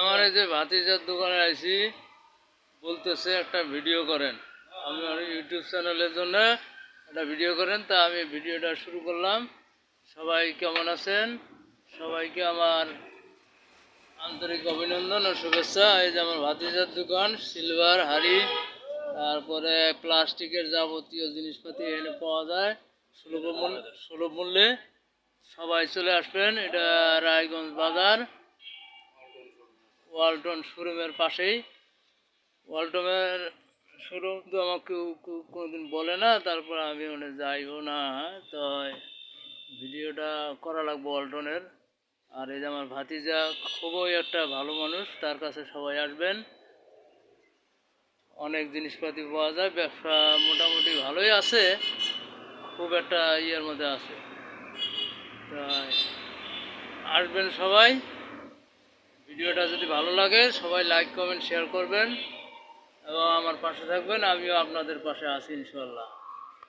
আমার এই যে ভাতিজার দোকানে আইসি বলতেছে একটা ভিডিও করেন। আমি ইউটিউব চ্যানেলের জন্য একটা ভিডিও করেন। তা আমি ভিডিওটা শুরু করলাম। সবাই কেমন আছেন? সবাইকে আমার আন্তরিক অভিনন্দন ও শুভেচ্ছা। এই যে আমার ভাতিজার দোকান সিলভার হাড়ি, তারপরে প্লাস্টিকের যাবতীয় জিনিসপাতি এখানে পাওয়া যায় সুলভ মূল্য। সুলভ মূল্যে সবাই চলে আসবেন। এটা রায়গঞ্জ বাজার। ওয়ালটন শোরুমের পাশেই। ওয়ালটনের শোরুম তো আমাকে কোনোদিন বলে না, তারপর আমি ওখানে যাইও না তো ভিডিওটা করা লাগবে ওয়ালটনের। আর এই যে আমার ভাতিজা, খুবই একটা ভালো মানুষ, তার কাছে সবাই আসবেন। অনেক জিনিসপাতি পাওয়া যায়, ব্যবসা মোটামুটি ভালোই আছে, খুব একটা ইয়ের মধ্যে আছে। তাই, আসবেন সবাই। ভিডিওটা যদি ভালো লাগে, সবাই লাইক কমেন্ট শেয়ার করবেন এবং আমার পাশে থাকবেন। আমিও আপনাদের পাশে আছি ইনশাল্লাহ